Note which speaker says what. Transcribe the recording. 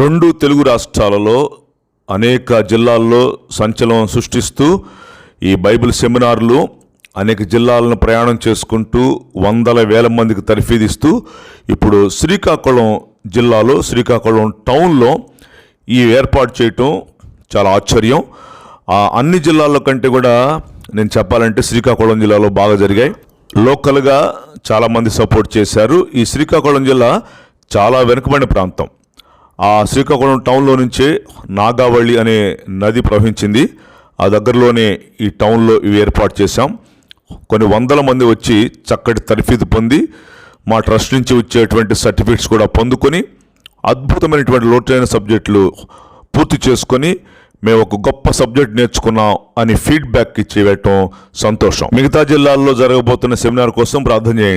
Speaker 1: రెండు తెలుగు రాష్ట్రాలలో అనేక జిల్లాల్లో సంచలనం సృష్టిస్తూ ఈ బైబిల్ సెమినార్లు అనేక జిల్లాలను ప్రయాణం చేసుకుంటూ వందల వేల మందికి తర్ఫీదిస్తూ ఇప్పుడు శ్రీకాకుళం జిల్లాలో శ్రీకాకుళం టౌన్లో ఈ ఏర్పాటు చేయటం చాలా ఆశ్చర్యం. ఆ అన్ని జిల్లాల కంటే కూడా నేను చెప్పాలంటే శ్రీకాకుళం జిల్లాలో బాగా జరిగాయి. లోకల్గా చాలామంది సపోర్ట్ చేశారు. ఈ శ్రీకాకుళం జిల్లా చాలా వెనుకబడిన ప్రాంతం. ఆ శ్రీకాకుళం టౌన్లో నుంచే నాగావళి అనే నది ప్రవహించింది. ఆ దగ్గరలోనే ఈ టౌన్లో ఇవి ఏర్పాటు చేశాం. కొన్ని వందల మంది వచ్చి చక్కటి తరఫీదు పొంది మా ట్రస్ట్ నుంచి వచ్చేటువంటి సర్టిఫికెట్స్ కూడా పొందుకొని అద్భుతమైనటువంటి లోటైన సబ్జెక్టులు పూర్తి చేసుకొని మేము ఒక గొప్ప సబ్జెక్ట్ నేర్చుకున్నాం అని ఫీడ్బ్యాక్ ఇచ్చి సంతోషం. మిగతా జిల్లాల్లో జరగబోతున్న సెమినార్ కోసం ప్రార్థన చేయండి.